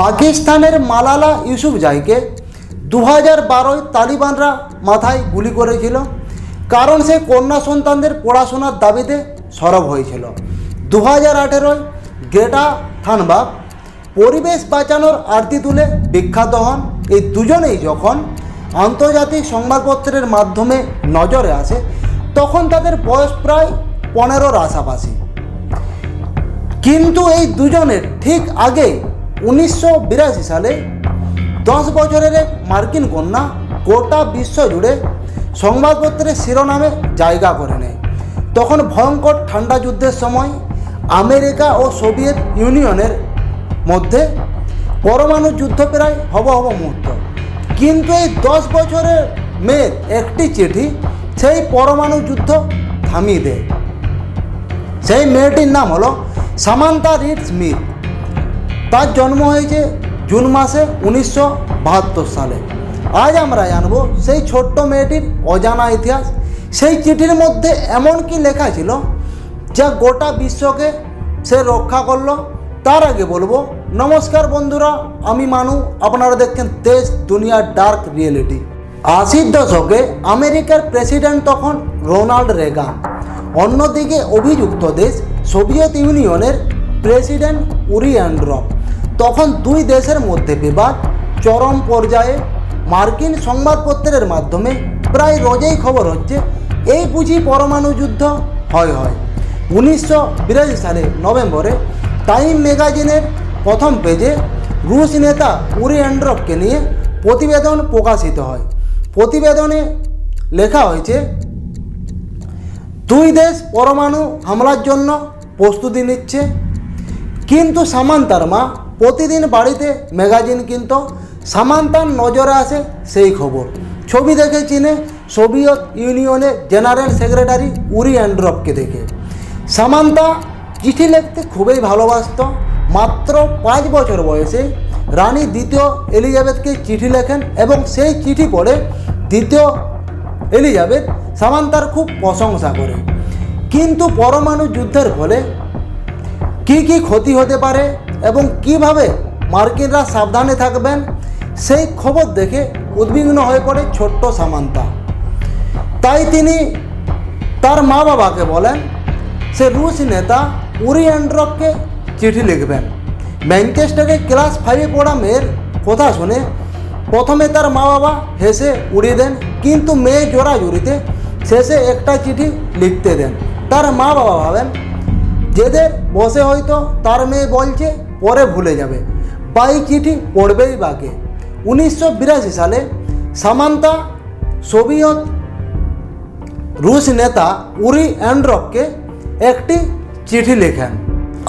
পাকিস্তানের মালালা ইউসুফজাইকে দু হাজার বারোয় তালিবানরা মাথায় গুলি করেছিল, কারণ সে কন্যা সন্তানদের পড়াশোনার দাবিতে সরব হয়েছিল। দু হাজার আঠেরোয় গ্রেটা থানবাগ পরিবেশ বাঁচানোর আরতি তুলে বিখ্যাত হন। এই দুজনেই যখন আন্তর্জাতিক সংবাদপত্রের মাধ্যমে নজরে আসে, তখন তাদের বয়স প্রায় পনেরোর আশাপাশি কিন্তু এই দুজনের ঠিক আগে উনিশশো বিরাশি সালে দশ বছরের এক মার্কিন কন্যা গোটা বিশ্ব জুড়ে সংবাদপত্রের শিরোনামে জায়গা করে নেয়। তখন ভয়ঙ্কর ঠান্ডা যুদ্ধের সময় আমেরিকা ও সোভিয়েত ইউনিয়নের মধ্যে পরমাণু যুদ্ধ প্রায় হব হব মুহূর্ত। কিন্তু এই দশ বছরের মেয়ের একটি চিঠি সেই পরমাণু যুদ্ধ থামিয়ে দেয়। সেই মেয়েটির নাম হলো সামান্তা রিড স্মিথ। তার জন্ম হয়েছে জুন মাসে উনিশশো বাহাত্তর সালে। আজ আমরা জানব সেই ছোট্ট মেয়েটির অজানা ইতিহাস। সেই চিঠির মধ্যে এমন কি লেখা ছিল যা গোটা বিশ্বকে সে রক্ষা করল। তার আগে বলব, নমস্কার বন্ধুরা, আমি মানু, আপনারা দেখছেন দেশ দুনিয়ার ডার্ক রিয়েলিটি। আশির দশকে আমেরিকার প্রেসিডেন্ট তখন রোনাল্ড রেগান। অন্যদিকে অভিযুক্ত দেশ সোভিয়েত ইউনিয়নের প্রেসিডেন্ট উরি তখন দুই দেশের মধ্যে বিবাদ, চরম পর্যায়ে মার্কিন সংবাদপত্রের মাধ্যমে প্রায় রোজেই খবর হচ্ছে, এই বুঝি পরমাণু যুদ্ধ হয় হয়। উনিশশো বিরাশি সালে নভেম্বরে টাইম ম্যাগাজিনের প্রথম পেজে রুশ নেতা উরি অ্যান্ড্রপকে নিয়ে প্রতিবেদন প্রকাশিত হয়। প্রতিবেদনে লেখা হয়েছে, দুই দেশ পরমাণু হামলার জন্য প্রস্তুতি নিচ্ছে, কিন্তু সামান্তার মা প্রতিদিন বাড়িতে ম্যাগাজিন কিনত সামান্তার নজরে আসে সেই খবর। ছবি দেখে চিনে সোভিয়েত ইউনিয়নের জেনারেল সেক্রেটারি উরি অ্যান্ড্রপকে দেখে। সামান্তা চিঠি লিখতে খুবই ভালোবাসত, মাত্র পাঁচ বছর বয়সে রানী দ্বিতীয় এলিজাবেথকে চিঠি লেখেন এবং সেই চিঠি পড়ে দ্বিতীয় এলিজাবেথ সামান্তার খুব প্রশংসা করে। কিন্তু পরমাণু যুদ্ধের ফলে কি কি ক্ষতি হতে পারে এবং কীভাবে মার্কিনরা সাবধানে থাকবেন, সেই খবর দেখে উদ্বিগ্ন হয়ে পড়ে ছোট্ট সামান্তা। তাই তিনি তার মা বাবাকে বলেন, সে রুশ নেতা উরি অ্যান্ড্রপকে চিঠি লিখবেন। ম্যানচেস্টারে ক্লাস ফাইভে পড়া মেয়ের কথা শুনে প্রথমে তার মা বাবা হেসে উড়িয়ে দেন, কিন্তু মেয়ে জোড়াজুড়িতে শেষে একটা চিঠি লিখতে দেন। তার মা বাবা ভাবেন যেদের বসে হয়তো তার মেয়ে বলছে পরে ভুলে যাবে। বাই চিঠি পড়বেই বাকে। উনিশশো বিরাশি সালে সামান্তা সোভিয়ত রুশ নেতা উরি অ্যান্ড্রপকে একটি চিঠি লেখেন,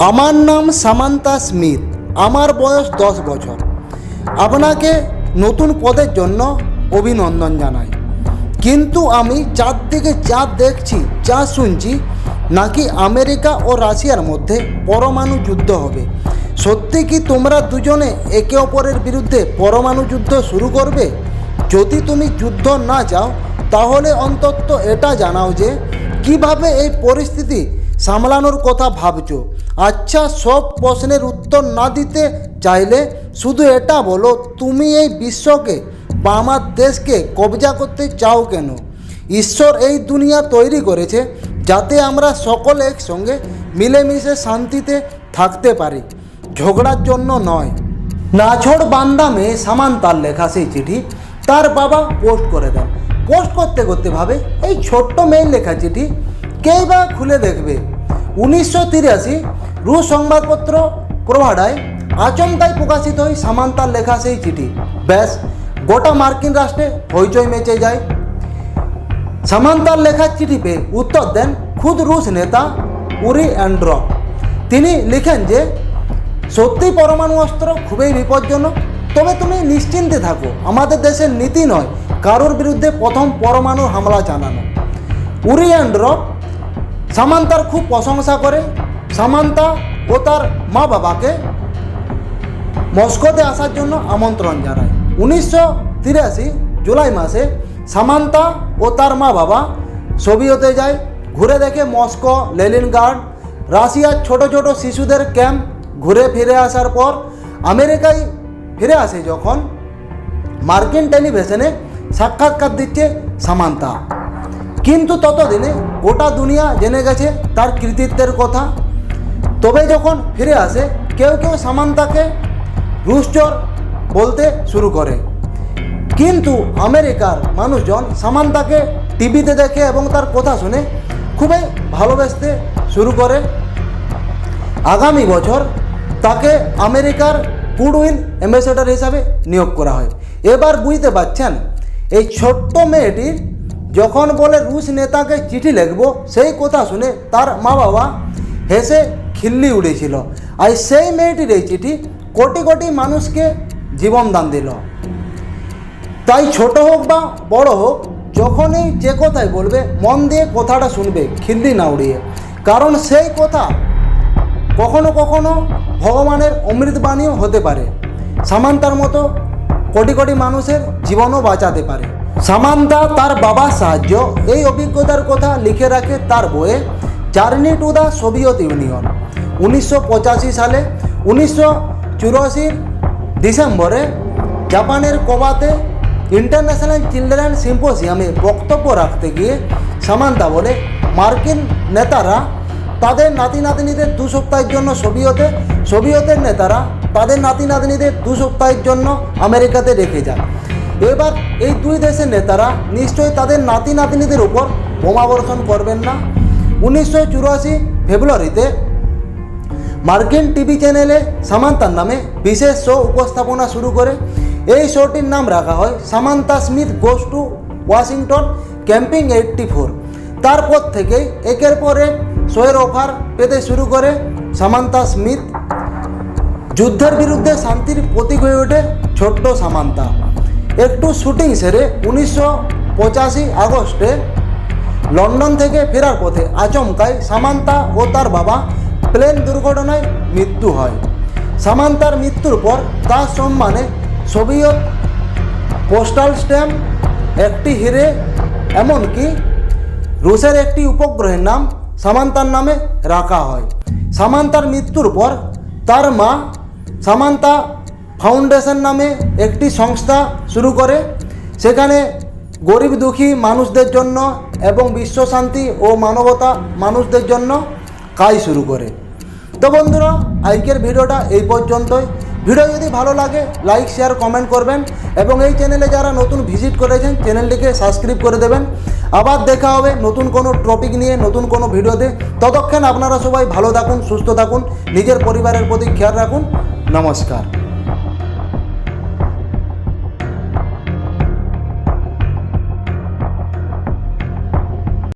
আমার নাম সামান্তা স্মিথ, আমার বয়স দশ বছর। আপনাকে নতুন পদের জন্য অভিনন্দন জানাই। কিন্তু আমি যার দিকে যা দেখছি, যা শুনছি, নাকি আমেরিকা ও রাশিয়ার মধ্যে পরমাণু যুদ্ধ হবে। সত্যি কি তোমরা দুজনে একে অপরের বিরুদ্ধে পরমাণু যুদ্ধ শুরু করবে? যদি তুমি যুদ্ধ না চাও তাহলে অন্তত এটা জানাও যে, কীভাবে এই পরিস্থিতি সামলানোর কথা ভাবছ? আচ্ছা সব প্রশ্নের উত্তর না দিতে চাইলে শুধু এটা বলো, তুমি এই বিশ্বকে বা আমার দেশকে কবজা করতে চাও কেন? ঈশ্বর এই দুনিয়া তৈরি করেছে যাতে আমরা সকলে একসঙ্গে মিলেমিশে শান্তিতে থাকতে পারি। ঝগড়ার জন্য নয়। নাছড় বান্দা মেয়ে সামান তার লেখা সেই চিঠি তার বাবা পোস্ট করে দেন। পোস্ট করতে করতে ভাবে, এই ছোট্ট মেয়ের লেখা চিঠি কেই বা খুলে দেখবে? উনিশশো তিরাশি রুশ সংবাদপত্র প্রভাডায় আচমকাই প্রকাশিত হয় সামান্তার লেখা সেই চিঠি। ব্যাস, গোটা মার্কিন রাষ্ট্রে হইচই মেচে যায়। সামান্তার লেখার চিঠি পেয়ে উত্তর দেন খুদ রুশ নেতা উরি অ্যান্ড্র। তিনি লিখেন যে সত্যি পরমাণু অস্ত্র খুবই বিপজ্জনক। তবে তুমি নিশ্চিন্তে থাকো, আমাদের দেশের নীতি নয় কারোর বিরুদ্ধে প্রথম পরমাণু হামলা চালানো। উরি অ্যান্ড্রপ সামান্তার খুব প্রশংসা করে, সামান্তা ও তার মা বাবাকে মস্কোতে আসার জন্য আমন্ত্রণ জানায়। উনিশশো তিরাশি জুলাই মাসে সামান্তা ও তার মা বাবা সোভিয়েতে যায়, ঘুরে দেখে মস্কো লেলিনগার্ড রাশিয়ার ছোট ছোট শিশুদের ক্যাম্প ঘুরে ফিরে আসার পর আমেরিকায় ফিরে আসে যখন মার্কিন টেলিভিশনে সাক্ষাৎকার দিচ্ছে সামান্তা। কিন্তু ততদিনে গোটা দুনিয়া জেনে গেছে তার কৃতিত্বের কথা। তবে যখন ফিরে আসে, কেউ কেউ সামান্তাকে রুশচর বলতে শুরু করে। কিন্তু আমেরিকার মানুষজন সামান্তাকে টিভিতে দেখে এবং তার কথা শুনে খুবই ভালোবাসতে শুরু করে। আগামী বছর তাকে আমেরিকার গুডউইল অ্যাম্বাসেডর হিসাবে নিয়োগ করা হয়। এবার বুঝতে পারছেন, এই ছোট্ট মেয়েটির যখন বলে রুশ নেতাকে চিঠি লিখব, সেই কথা শুনে তার মা বাবা হেসে খিল্লি উড়েছিল আর সেই মেয়েটির এই চিঠি কোটি কোটি মানুষকে জীবনদান দিল। তাই ছোট হোক বা বড় হোক, যখনই যে কথাই বলবে, মন দিয়ে কথাটা শুনবে, খিল্লি না উড়িয়ে। কারণ সেই কথা কখনো কখনো ভগবানের অমৃতবাণীও হতে পারে। সামান্তার মতো কোটি কোটি মানুষের জীবনও বাঁচাতে পারে। সামান্তা তার বাবার সাহায্য, এই অভিজ্ঞতার কথা লিখে রাখে তার বইয়ে journey to the Soviet Union. উনিশশো পঁচাশি সালে উনিশশো চুরাশির ডিসেম্বরে জাপানের কোবাতে ইন্টারন্যাশনাল চিলড্রেন সিম্পোজিয়ামে বক্তব্য রাখতে গিয়ে সামান্তা বলে, মার্কিন নেতারা তাদের নাতি নাতনিদের দু সপ্তাহের জন্য সোভিয়েতে সোভিয়েতের নেতারা তাদের নাতি নাতনিদের দু সপ্তাহের জন্য আমেরিকাতে রেখে যায় এবার এই দুই দেশের নেতারা নিশ্চয়ই তাদের নাতি নাতনিদের উপর বোমাবর্ষণ করবেন না। উনিশশো চুরাশি ফেব্রুয়ারিতে মার্কিন টিভি চ্যানেলে সামান্তার নামে বিশেষ শো উপস্থাপনা শুরু করে। এই শোটির নাম রাখা হয় Samantha Smith goes to Washington campaign eighty four. তারপর থেকেই একের পরে শোয়ের অফার পেতে শুরু করে সামান্তা স্মিথ। যুদ্ধের বিরুদ্ধে শান্তির প্রতীক হয়ে ওঠে ছোট্ট সামান্তা। একটু শুটিং সেরে উনিশশো পঁচাশি আগস্টে লন্ডন থেকে ফেরার পথে আচমকায় সামান্তা ও তার বাবা প্লেন দুর্ঘটনায় মৃত্যু হয়। সামান্তার মৃত্যুর পর তার সম্মানে সোভিয়েত পোস্টাল স্ট্যাম্প, একটি হিরে, এমনকি রুশের একটি উপগ্রহের নাম সামান্তার নামে রাখা হয়। সামান্তার মৃত্যুর পর তার মা সামান্তা ফাউন্ডেশন নামে একটি সংস্থা শুরু করে। সেখানে গরিব দুঃখী মানুষদের জন্য এবং বিশ্বশান্তি ও মানবতা মানুষদের জন্য কাজ শুরু করে। তো বন্ধুরা, আজকের ভিডিওটা এই পর্যন্তই। ভিডিও যদি ভালো লাগে লাইক শেয়ার কমেন্ট করবেন এবং এই চ্যানেলে যারা নতুন ভিজিট করেছেন চ্যানেলটিকে সাবস্ক্রাইব করে দেবেন। আবার দেখা হবে নতুন কোনো টপিক নিয়ে, নতুন কোনো ভিডিওতে। ততক্ষণ আপনারা সবাই ভালো থাকুন, সুস্থ থাকুন, নিজের পরিবারের প্রতি খেয়াল রাখুন। নমস্কার।